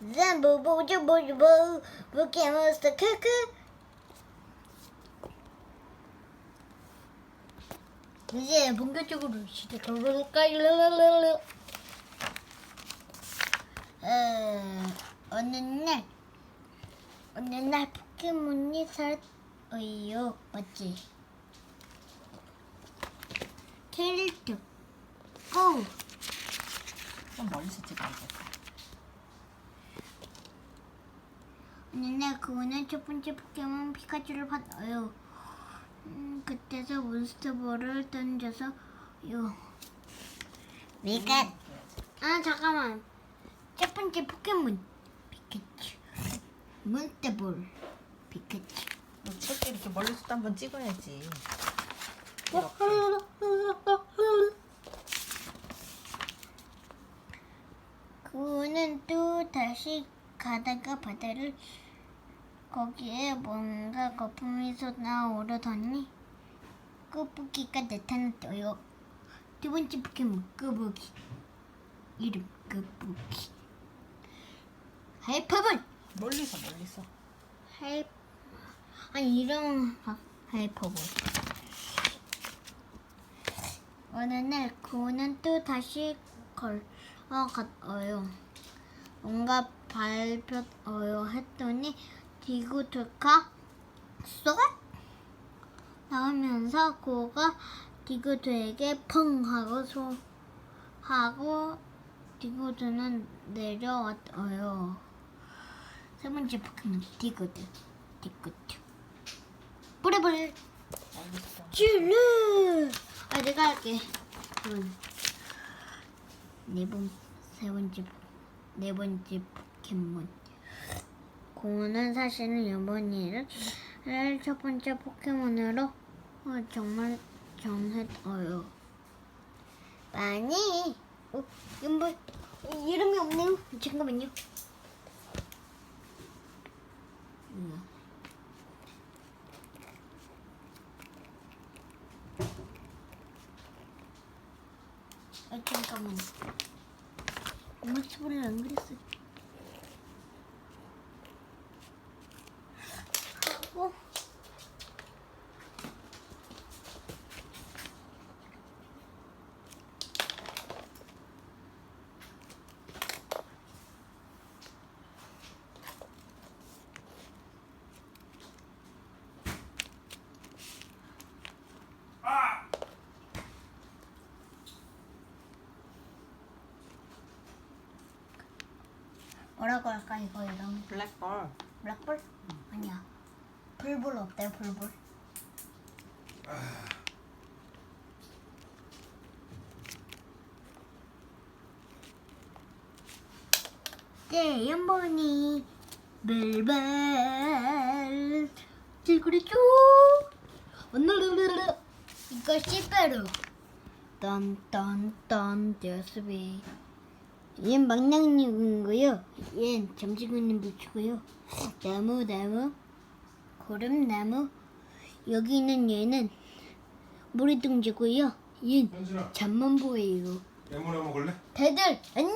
zam보보조보조보 포켓몬스터 크크 이제 본격적으로 시작해볼까요? 어, 어느 날 어느 날 포켓몬이 살아요 맞지? 캐릭터 고! 좀 멀리서 찍어야겠다. 날 그거는 첫 번째 포켓몬 피카츄를 받아요. 음, 그때서 몬스터볼을 던져서 요. 미카. 아 잠깐만. 첫 번째 포켓몬 피카츄. 몬스터볼 피카츄. 어떻게 이렇게 멀리서 또 한번 찍어야지. 그는 또 다시 가다가 바다를 거기에 뭔가 거품이 쏟아오르더니 끄부기가 나타났어요. 두 번째 포켓몬 끄부기 이름 끄부기 하이퍼볼 멀리서 멀리서. 하이 아니 이름 하- 하이퍼볼 어느 날 그는 또 다시 걸어갔어요. 뭔가 밟혔어요 했더니 디그토카 쏙 나오면서 고가 디그토에게 펑 하고 소 하고 디그토는 내려왔어요. 세 번째 포켓몬 디그토 뿌리불 멀리서. 쭈르 아 내가 할게 응. 네번 세 번째 포- 네 번째 포켓몬 공은 사실은 이번이를 첫 번째 포켓몬으로 어, 정말 정했어요 많이 어, 뭐 이름이 없네요 잠깐만요 음. 아 잠깐만. 엄마 치보를 안 그랬어. 하고 뭐라고 할까 이거 이름? 블랙볼. 블랙볼? 아니야. 불불 어때 불불? 네, 연번이 불불 지그리쭈 오늘은 이거 씨빼루 딴딴딴 데스비 얘는 망냥님이고요. 얘는 잠시군님 붙이고요. 나무 나무 고름나무 여기 있는 얘는 무리둥지고요. 얘는 현진아, 잠만 보여요. 레몬 먹을래? 다들 안녕.